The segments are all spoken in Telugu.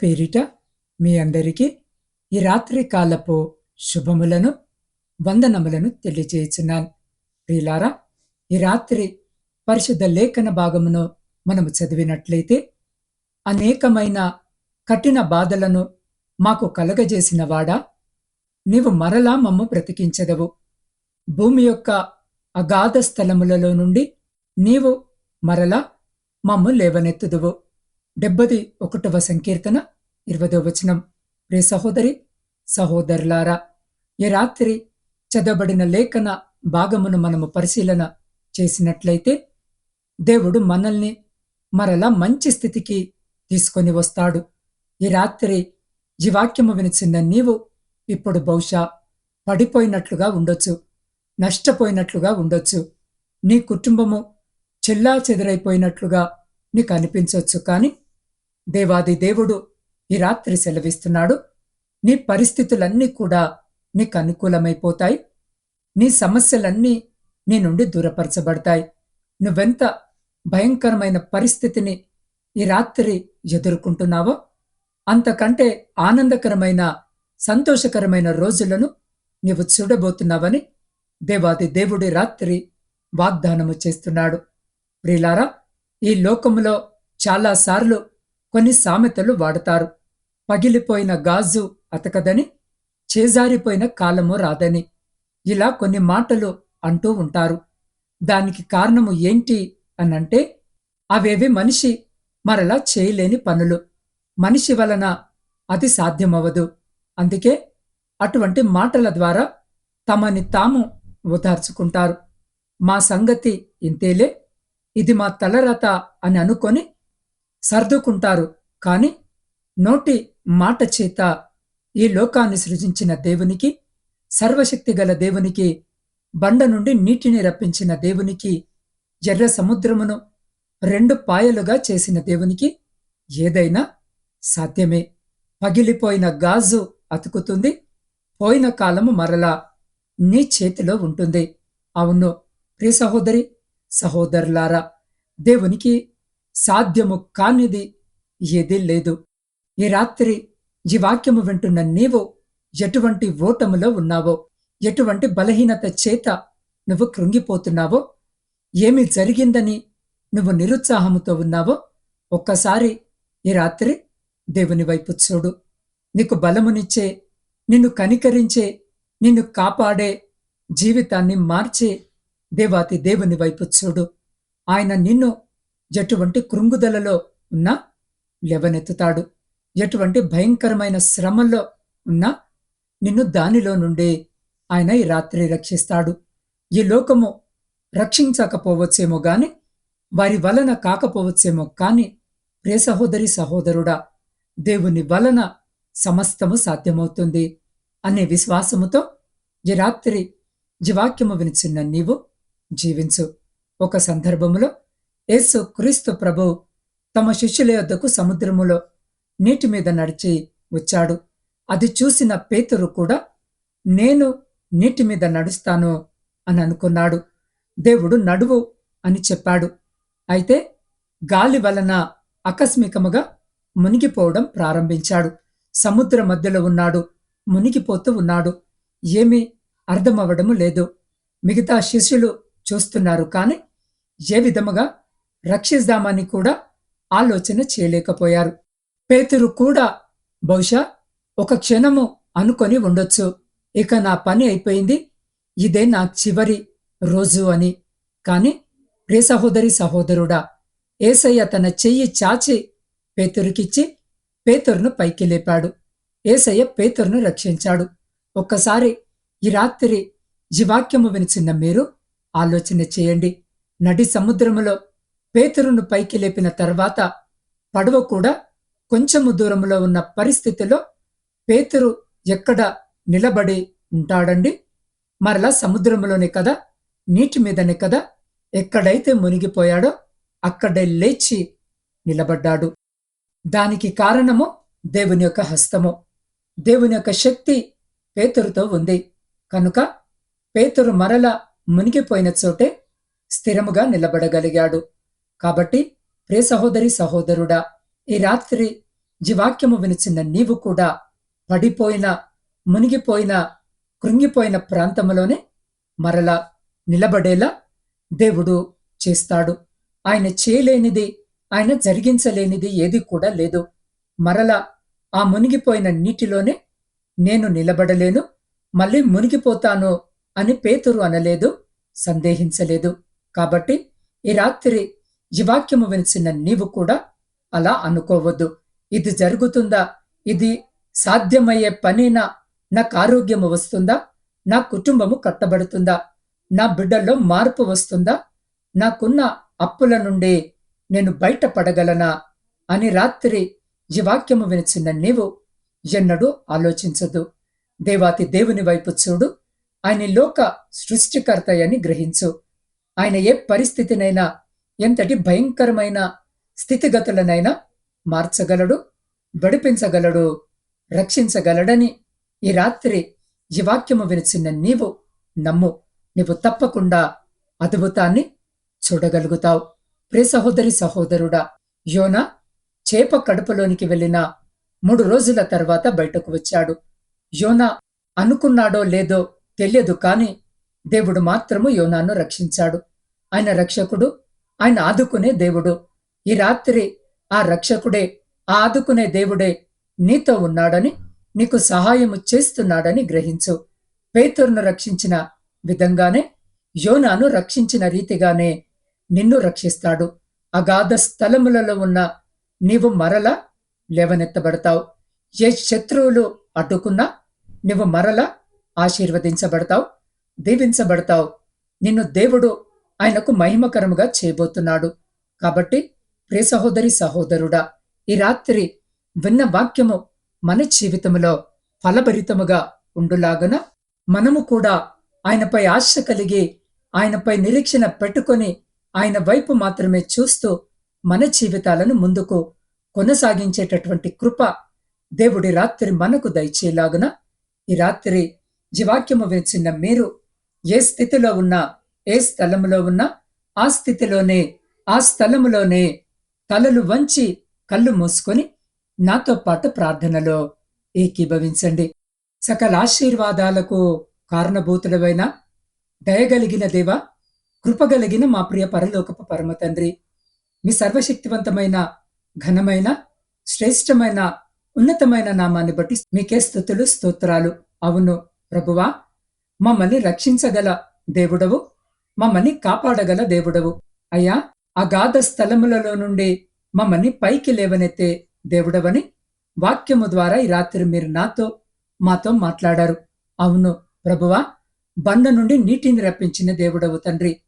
పేరిట మీ అందరికీ ఈ రాత్రి కాలపు శుభములను వందనములను తెలియజేయుచున్నాను ప్రియులారా ఈ రాత్రి పరిశుద్ధ లేఖన భాగమును మనము చదివినట్లయితే అనేకమైన కఠిన బాధలను మాకు కలగజేసిన వాడా నీవు మరలా మమ్ము బ్రతికించదవు. భూమి యొక్క అగాధ స్థలములలో నుండి నీవు మరలా మమ్ము లేవనెత్తుదువు. డెబ్బది ఒకటవ సంకీర్తన ఇరవదో వచనం. ప్రే సహోదరి సహోదరులారా ఈ రాత్రి చదవబడిన లేఖన భాగమును మనము పరిశీలన చేసినట్లయితే దేవుడు మనల్ని మరలా మంచి స్థితికి తీసుకొని వస్తాడు. ఈ రాత్రి ఈ వాక్యము వినిచిన నీవు ఇప్పుడు బహుశా పడిపోయినట్లుగా ఉండొచ్చు నష్టపోయినట్లుగా ఉండొచ్చు. నీ కుటుంబము చెల్లా చెదరైపోయినట్లుగా నీకు అనిపించవచ్చు కానీ దేవాది దేవుడు ఈ రాత్రి సెలవిస్తున్నాడు. నీ పరిస్థితులన్నీ కూడా నీకు అనుకూలమైపోతాయి నీ సమస్యలన్నీ నీ నుండి దూరపరచబడతాయి. నువ్వెంత భయంకరమైన పరిస్థితిని ఈ రాత్రి ఎదుర్కొంటున్నావో అంతకంటే ఆనందకరమైన సంతోషకరమైన రోజులను నీవు చూడబోతున్నావని దేవాది దేవుడి రాత్రి వాగ్దానము చేస్తున్నాడు. ప్రిలారా ఈ లోకములో చాలాసార్లు కొన్ని సామెతలు వాడతారు. పగిలిపోయిన గాజు అతకదని చేజారిపోయిన కాలము రాదని ఇలా కొన్ని మాటలు అంటూ ఉంటారు. దానికి కారణము ఏంటి అనంటే అవేవి మనిషి మరలా చేయలేని పనులు. మనిషి వలన అది సాధ్యమవదు అందుకే అటువంటి మాటల ద్వారా తమని తాము ఓదార్చుకుంటారు. మా సంగతి ఇంతేలే. ఇది మా తలరత అని అనుకొని సర్దుకుంటారు. కాని నోటి మాట చేత ఈ లోకాన్ని సృజించిన దేవునికి సర్వశక్తి గల దేవునికి బండ నుండి నీటిని రప్పించిన దేవునికి ఎర్ర సముద్రమును రెండు పాయలుగా చేసిన దేవునికి ఏదైనా సాధ్యమే. పగిలిపోయిన గాజు అతుకుతుంది. పోయిన కాలము మరలా నీ చేతిలో ఉంటుంది. అవును ప్రియ సహోదరి సహోదరులారా దేవునికి సాధ్యము కానిది ఏదీ లేదు. ఈ రాత్రి ఈ వాక్యము వింటున్న నీవు ఎటువంటి ఓటములో ఉన్నావో ఎటువంటి బలహీనత చేత నువ్వు కృంగిపోతున్నావో ఏమి జరిగిందని నువ్వు నిరుత్సాహముతో ఉన్నావో ఒక్కసారి ఈ రాత్రి దేవుని వైపు చూడు. నీకు బలమునిచ్చే నిన్ను కనికరించే నిన్ను కాపాడే జీవితాన్ని మార్చే దేవాతి దేవుని వైపు చూడు. ఆయన నిన్ను ఎటువంటి కృంగుదలలో ఉన్నా లెవనెత్తుతాడు. ఎటువంటి భయంకరమైన శ్రమల్లో ఉన్నా నిన్ను దానిలో నుండి ఆయన ఈ రాత్రి రక్షిస్తాడు. ఈ లోకము రక్షించకపోవచ్చేమో గాని వారి వలన కాకపోవచ్చేమో కాని ప్రే సహోదరి సహోదరుడా దేవుని వలన సమస్తము సాధ్యమవుతుంది అనే విశ్వాసముతో ఈ రాత్రి జీవాక్యము వినిచిన్న నీవు జీవించు. ఒక సందర్భములో యేసు క్రీస్తు ప్రభు తమ శిష్యుల యొద్దకు సముద్రములో నీటి మీద నడిచి వచ్చాడు. అది చూసిన పేతురు కూడా నేను నీటి మీద నడుస్తాను అని అనుకున్నాడు. దేవుడు నడువు అని చెప్పాడు. అయితే గాలి వలన ఆకస్మికముగా మునిగిపోవడం ప్రారంభించాడు. సముద్ర మధ్యలో ఉన్నాడు మునిగిపోతూ ఉన్నాడు. ఏమీ అర్థమవ్వడము లేదు. మిగతా శిష్యులు చూస్తున్నారు. కాని ఏ విధముగా రక్షిద్దామని కూడా ఆలోచన చేయలేకపోయారు. పేతురు కూడా బహుశా ఒక క్షణము అనుకొని ఉండొచ్చు. ఇక నా పని అయిపోయింది. ఇదే నా చివరి రోజు అని. కాని ప్రే సహోదరి సహోదరుడా ఏసయ్య తన చెయ్యి చాచి పేతురికిచ్చి పేతురును పైకి లేపాడు. ఏసయ్య పేతురును రక్షించాడు. ఒక్కసారి ఈ రాత్రి జీవాక్యము వినిచిన్న మీరు ఆలోచన చేయండి. నడి సముద్రములో పేతురును పైకి లేపిన తర్వాత పడవ కూడా కొంచెము దూరంలో ఉన్న పరిస్థితిలో పేతురు ఎక్కడ నిలబడి ఉంటాడండి? మరలా సముద్రంలోనే కదా? నీటి మీదనే కదా? ఎక్కడైతే మునిగిపోయాడో అక్కడే లేచి నిలబడ్డాడు. దానికి కారణము దేవుని యొక్క హస్తము. దేవుని యొక్క శక్తి పేతురుతో ఉంది. కనుక పేతురు మరల మునిగిపోయిన చోటే స్థిరముగా నిలబడగలిగాడు. కాబట్టి ప్రే సహోదరి సహోదరుడా ఈ రాత్రి జీవాక్యము వినిచిన నీవు కూడా పడిపోయిన మునిగిపోయిన కృంగిపోయిన ప్రాంతంలోనే మరలా నిలబడేలా దేవుడు చేస్తాడు. ఆయన చేయలేనిది ఆయన జరిగించలేనిది ఏది కూడా లేదు. మరలా ఆ మునిగిపోయిన నీటిలోనే నేను నిలబడలేను మళ్ళీ మునిగిపోతాను అని పేతురు అనలేదు. సందేహించలేదు. కాబట్టి ఈ రాత్రి ఈ వాక్యము వినిచిన నీవు కూడా అలా అనుకోవద్దు. ఇది జరుగుతుందా? ఇది సాధ్యమయ్యే పనేనా? నాకు ఆరోగ్యము వస్తుందా? నా కుటుంబము కట్టబడుతుందా? నా బిడ్డల్లో మార్పు వస్తుందా? నాకున్న అప్పుల నుండి నేను బయటపడగలనా? అని రాత్రి ఈ వాక్యము వినిచిన నీవు ఎన్నడూ ఆలోచించదు. దేవాతి దేవుని వైపు చూడు. ఆయన లోక సృష్టికర్తయని గ్రహించు. ఆయన ఏ పరిస్థితినైనా ఎంతటి భయంకరమైన స్థితిగతులనైనా మార్చగలడు గడిపించగలడు రక్షించగలడని ఈ రాత్రి ఈ వాక్యము వినిచిన నీవు నమ్ము. నీవు తప్పకుండా అద్భుతాన్ని చూడగలుగుతావు. ప్రే సహోదరి సహోదరుడా యోన చేప కడుపులోనికి వెళ్ళిన మూడు రోజుల తర్వాత బయటకు వచ్చాడు. యోన అనుకున్నాడో లేదో తెలియదు కాని దేవుడు మాత్రము యోనాను రక్షించాడు. ఆయన రక్షకుడు ఆయన ఆదుకునే దేవుడు. ఈ రాత్రి ఆ రక్షకుడే ఆ ఆదుకునే దేవుడే నీతో ఉన్నాడని నీకు సహాయము చేస్తున్నాడని గ్రహించు. పేతురును రక్షించిన విధంగానే యోనాను రక్షించిన రీతిగానే నిన్ను రక్షిస్తాడు. అగాధ స్థలములలో ఉన్న నీవు మరల లేవనెత్తబడతావు. ఏ శత్రువులు అడ్డుకున్నా నువ్వు మరల ఆశీర్వదించబడతావు దీవించబడతావు. నిన్ను దేవుడు ఆయనకు మహిమకరముగా చేయబోతున్నాడు. కాబట్టి ప్రియ సహోదరి సహోదరుడా ఈ రాత్రి విన్న వాక్యము మన జీవితంలో ఫలభరితముగా ఉండులాగున మనము కూడా ఆయనపై ఆశ కలిగి ఆయనపై నిరీక్షణ పెట్టుకొని ఆయన వైపు మాత్రమే చూస్తూ మన జీవితాలను ముందుకు కొనసాగించేటటువంటి కృప దేవుడి రాత్రి మనకు దయచేలాగున ఈ రాత్రి జీవాక్యము వేచిన మీరు ఏ స్థితిలో ఉన్నా ఏ స్థలములో ఉన్నా ఆ స్థితిలోనే ఆ స్థలములోనే తలలు వంచి కళ్ళు మూసుకొని నాతో పాటు ప్రార్థనలో ఏకీభవించండి. సకల ఆశీర్వాదాలకు కారణభూతులవైన దయగలిగిన దేవ కృపగలిగిన మా ప్రియ పరలోకపు పరమ తండ్రి మీ సర్వశక్తివంతమైన ఘనమైన శ్రేష్టమైన ఉన్నతమైన నామాన్ని బట్టి మీకే స్థుతులు స్తోత్రాలు. అవును ప్రభువా మమ్మల్ని రక్షించగల దేవుడవు మమ్మల్ని కాపాడగల దేవుడవు. అయ్యా అగాధ స్థలములలో నుండి మమ్మల్ని పైకి లేవనెత్తే దేవుడవని వాక్యము ద్వారా ఈ రాత్రి మీరు నాతో మాతో మాట్లాడారు. అవును ప్రభువా బండ నుండి నీటిని రప్పించిన దేవుడవు తండ్రి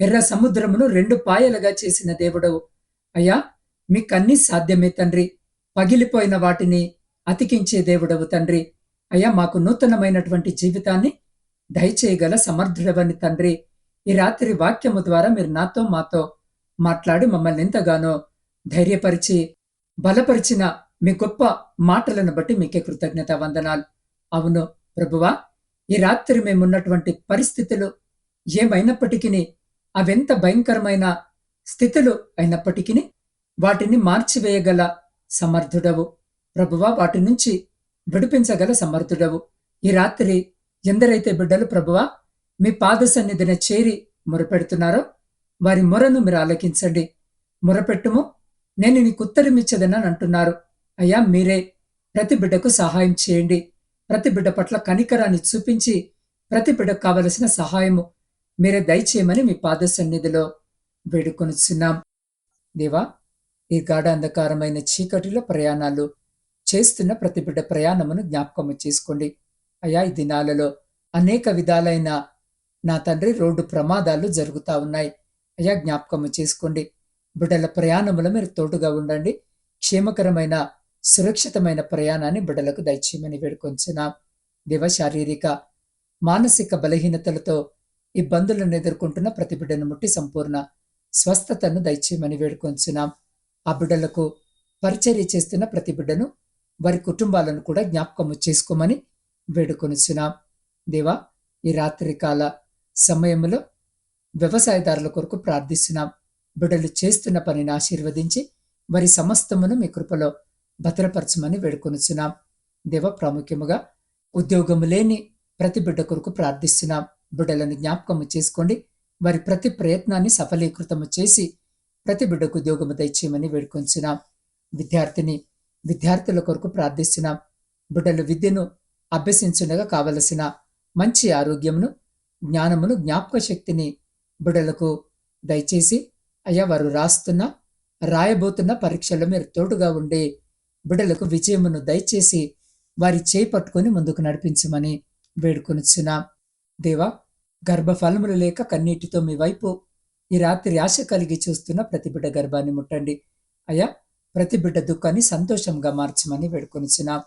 ఎర్ర సముద్రమును రెండు పాయలుగా చేసిన దేవుడవు. అయ్యా మీకన్నీ సాధ్యమే తండ్రి పగిలిపోయిన వాటిని అతికించే దేవుడవు తండ్రి. అయ్యా మాకు నూతనమైనటువంటి జీవితాన్ని దయచేయగల సమర్థుడవని తండ్రి. ఈ రాత్రి వాక్యము ద్వారా మీరు నాతో మాతో మాట్లాడి మమ్మల్ని ఎంతగానో ధైర్యపరిచి బలపరిచిన మీ గొప్ప మాటలను బట్టి మీకే కృతజ్ఞత వందనాలు. అవును ప్రభువా ఈ రాత్రి మేమున్నటువంటి పరిస్థితులు ఏమైనప్పటికీ అవెంత భయంకరమైన స్థితులు అయినప్పటికీ వాటిని మార్చివేయగల సమర్థుడవు. ప్రభువా వాటి నుంచి విడిపించగల సమర్థుడవు. ఈ రాత్రి ఎందరైతే బిడ్డలు ప్రభువా మీ పాద సన్నిధిన చేరి మొరపెడుతున్నారో వారి మొరను మీరు ఆలకించండి. మొరపెట్టుము నేను నీకు ఉత్తరమిచ్చదని అంటున్నారు. అయ్యా మీరే ప్రతి బిడ్డకు సహాయం చేయండి. ప్రతి బిడ్డ పట్ల కనికరాన్ని చూపించి ప్రతి బిడ్డకు కావలసిన సహాయము మీరే దయచేయమని మీ పాద సన్నిధిలో వేడుకొనిచున్నాం. దేవా ఈ గాఢ అంధకారమైన చీకటిలో ప్రయాణాలు చేస్తున్న ప్రతి బిడ్డ ప్రయాణమును జ్ఞాపకము చేసుకోండి. అయా ఈ దినాలలో అనేక విధాలైన నా తండ్రి రోడ్డు ప్రమాదాలు జరుగుతా ఉన్నాయి. అయా జ్ఞాపకము చేసుకోండి. బిడ్డల ప్రయాణములో మీరు తోడుగా ఉండండి. క్షేమకరమైన సురక్షితమైన ప్రయాణాన్ని బిడ్డలకు దయచేయమని వేడుకొంచున్నాం. దివ శారీరక మానసిక బలహీనతలతో ఇబ్బందులను ఎదుర్కొంటున్న ప్రతి బిడ్డను ముట్టి సంపూర్ణ స్వస్థతను దయచేయమని వేడుకొంచున్నాం. ఆ బిడ్డలకు పరిచర్య చేస్తున్న ప్రతి బిడ్డను వారి కుటుంబాలను కూడా జ్ఞాపకము చేసుకోమని వేడుకొనిచున్నాం. దేవా ఈ రాత్రికాల సమయంలో వ్యవసాయదారుల కొరకు ప్రార్థిస్తున్నాం. బిడ్డలు చేస్తున్న పనిని ఆశీర్వదించి వారి సమస్తమును మీ కృపలో భద్రపరచమని వేడుకొనుచున్నాం. దేవ ప్రాముఖ్యముగా ఉద్యోగము లేని ప్రతి బిడ్డ కొరకు ప్రార్థిస్తున్నాం. బిడ్డలను జ్ఞాపకము చేసుకోండి. వారి ప్రతి ప్రయత్నాన్ని సఫలీకృతము చేసి ప్రతి బిడ్డకు ఉద్యోగము దయచేయమని వేడుకొంచున్నాం విద్యార్థిని విద్యార్థుల కొరకు ప్రార్థిస్తున్నాం బిడ్డలు విద్యను అభ్యసించుండగా కావలసిన మంచి ఆరోగ్యమును జ్ఞానమును జ్ఞాపక శక్తిని బిడలకు దయచేసి అయ్యా వారు రాస్తున్న రాయబోతున్న పరీక్షల్లో మీరు తోడుగా ఉండే బిడలకు విజయమును దయచేసి వారి చేయి పట్టుకొని ముందుకు నడిపించమని వేడుకొనిచున్నాం. దేవా గర్భఫలములు లేక కన్నీటితో మీ వైపు ఈ రాత్రి ఆశ కలిగి చూస్తున్న ప్రతి బిడ్డ గర్భాన్ని ముట్టండి. అయ్యా ప్రతి బిడ్డ దుఃఖాన్ని సంతోషంగా మార్చమని వేడుకొనిచున్నాం.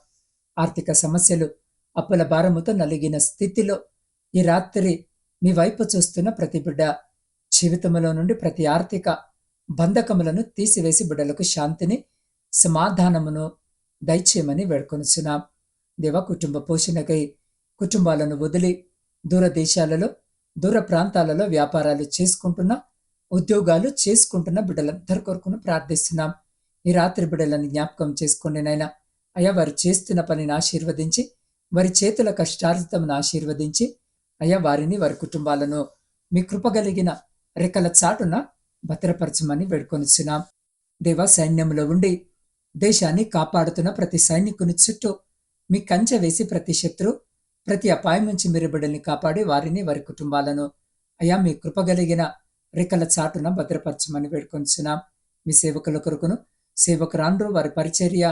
ఆర్థిక సమస్యలు అప్పుల భారముతో నలిగిన స్థితిలో ఈ రాత్రి మీ వైపు చూస్తున్న ప్రతి బిడ్డ జీవితంలో నుండి ప్రతి ఆర్థిక బంధకములను తీసివేసి బిడ్డలకు శాంతిని సమాధానమును దయచేయమని వేడుకొనిచున్నాం. దేవ కుటుంబ పోషణకై కుటుంబాలను వదిలి దూర దేశాలలో దూర ప్రాంతాలలో వ్యాపారాలు చేసుకుంటున్న ఉద్యోగాలు చేసుకుంటున్న బిడ్డలందరి కొరకును ప్రార్థిస్తున్నాం. ఈ రాత్రి బిడలను జ్ఞాపకం చేసుకోండి నాయన. అయ్యా వారు చేస్తున్న పనిని ఆశీర్వదించి వారి చేతుల కష్టార్జితమును ఆశీర్వదించి అయ్యా వారిని వారి కుటుంబాలను మీ కృపగలిగిన రెక్కల చాటున భద్రపరచమని వేడుకొనిచ్చున్నాం దేవ సైన్యంలో ఉండి దేశాన్ని కాపాడుతున్న ప్రతి సైనికుని చుట్టూ మీ కంచె వేసి ప్రతి శత్రు ప్రతి అపాయం నుంచి మీరు బిడ్డల్ని కాపాడి వారిని వారి కుటుంబాలను అయ్యా మీ కృపగలిగిన రెక్కల చాటున భద్రపరచమని వేడుకొనిచున్నాం. మీ సేవకుల కొరకును సేవకురాండ్రు వారి పరిచర్య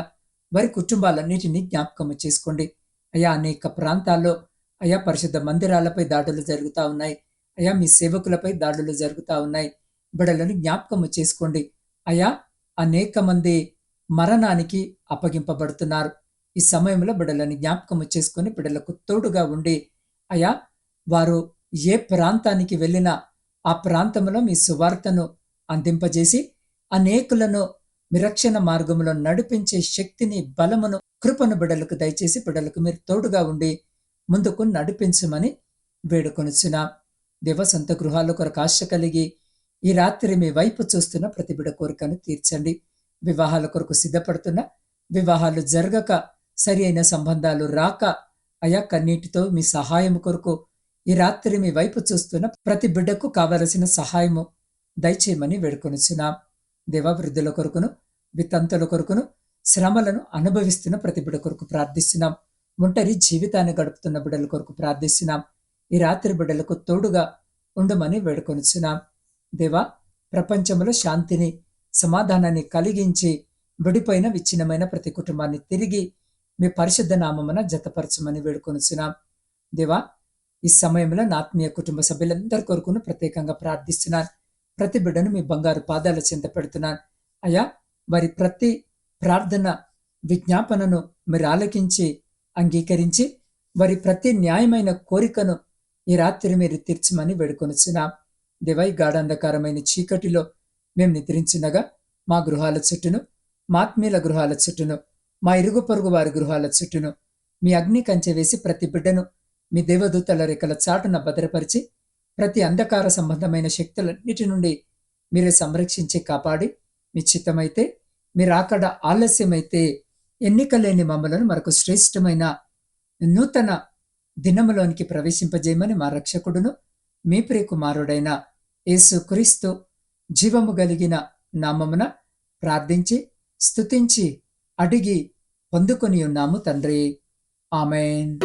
వారి కుటుంబాలన్నిటినీ జ్ఞాపకం చేసుకోండి. అయా అనేక ప్రాంతాల్లో అయా పరిశుద్ధ మందిరాలపై దాడులు జరుగుతూ ఉన్నాయి. అయా మీ సేవకులపై దాడులు జరుగుతూ ఉన్నాయి. బిడలను జ్ఞాపకము చేసుకోండి. అయా అనేక మంది మరణానికి అప్పగింపబడుతున్నారు. ఈ సమయంలో బిడలను జ్ఞాపకము చేసుకొని బిడలకు తోడుగా ఉండి అయా వారు ఏ ప్రాంతానికి వెళ్ళినా ఆ ప్రాంతంలో మీ సువార్తను అందింపజేసి అనేకులను మిరక్షణ మార్గంలో నడిపించే శక్తిని బలమును కృపను బిడలకు దయచేసి బిడలకు మీరు తోడుగా ఉండి ముందుకు నడిపించమని వేడుకొనుచున్నా. దేవ సొంత గృహాల కొరకు ఆశ కలిగి ఈ రాత్రి మీ వైపు చూస్తున్న ప్రతి బిడ కోరికను తీర్చండి. వివాహాల కొరకు సిద్ధపడుతున్న వివాహాలు జరగక సరి అయిన సంబంధాలు రాక అయా కన్నీటితో మీ సహాయం కొరకు ఈ రాత్రి మీ వైపు చూస్తున్న ప్రతి బిడ్డకు కావలసిన సహాయము దయచేయమని వేడుకొనుచున్నాం. దేవవృద్ధుల కొరకును వితంతుల కొరకును శ్రమలను అనుభవిస్తున్న ప్రతి బిడ్డ కొరకు ప్రార్థిస్తున్నాం. ఒంటరి జీవితాన్ని గడుపుతున్న బిడ్డల కొరకు ప్రార్థిస్తున్నాం. ఈ రాత్రి బిడ్డలకు తోడుగా ఉండమని వేడుకొనిచున్నాం. దేవా ప్రపంచంలో శాంతిని సమాధానాన్ని కలిగించి విడిపోయిన విచ్ఛిన్నమైన ప్రతి కుటుంబాన్ని తిరిగి మీ పరిశుద్ధ నామమున జతపరచమని వేడుకొనిచున్నాం. దేవా ఈ సమయంలో నా ఆత్మీయ కుటుంబ సభ్యులందరి కొరకును ప్రత్యేకంగా ప్రార్థిస్తున్నాను. ప్రతి బిడ్డను మీ బంగారు పాదాల చింత పెడుతున్నాను. అయ్యా వారి ప్రతి ప్రార్థన విజ్ఞాపనను మీరు ఆలకించి అంగీకరించి వారి ప్రతి న్యాయమైన కోరికను ఈ రాత్రి మీరు తీర్చమని వేడుకొనుచున్నాం. దివై గాఢాంధకారమైన చీకటిలో మేము నిద్రించినగా మా గృహాల చుట్టూను మా ఆత్మీయుల గృహాల చుట్టూను మా ఇరుగు పొరుగు వారి గృహాల చుట్టూను మీ అగ్ని కంచె వేసి ప్రతి బిడ్డను మీ దేవదూతల రెక్కల చాటున భద్రపరిచి ప్రతి అంధకార సంబంధమైన శక్తులన్నిటి నుండి మీరు సంరక్షించి కాపాడి మీ చిత్తమైతే మీరు అక్కడ ఆలస్యమైతే ఎన్నికలేని మమ్మలను మరొక శ్రేష్టమైన నూతన దినములోనికి ప్రవేశింపజేయమని మా రక్షకుడును మీ ప్రియ కుమారుడైన యేసు క్రీస్తు జీవము కలిగిన నామమున ప్రార్థించి స్తుతించి అడిగి పొందుకొని ఉన్నాము తండ్రి. ఆమెన్.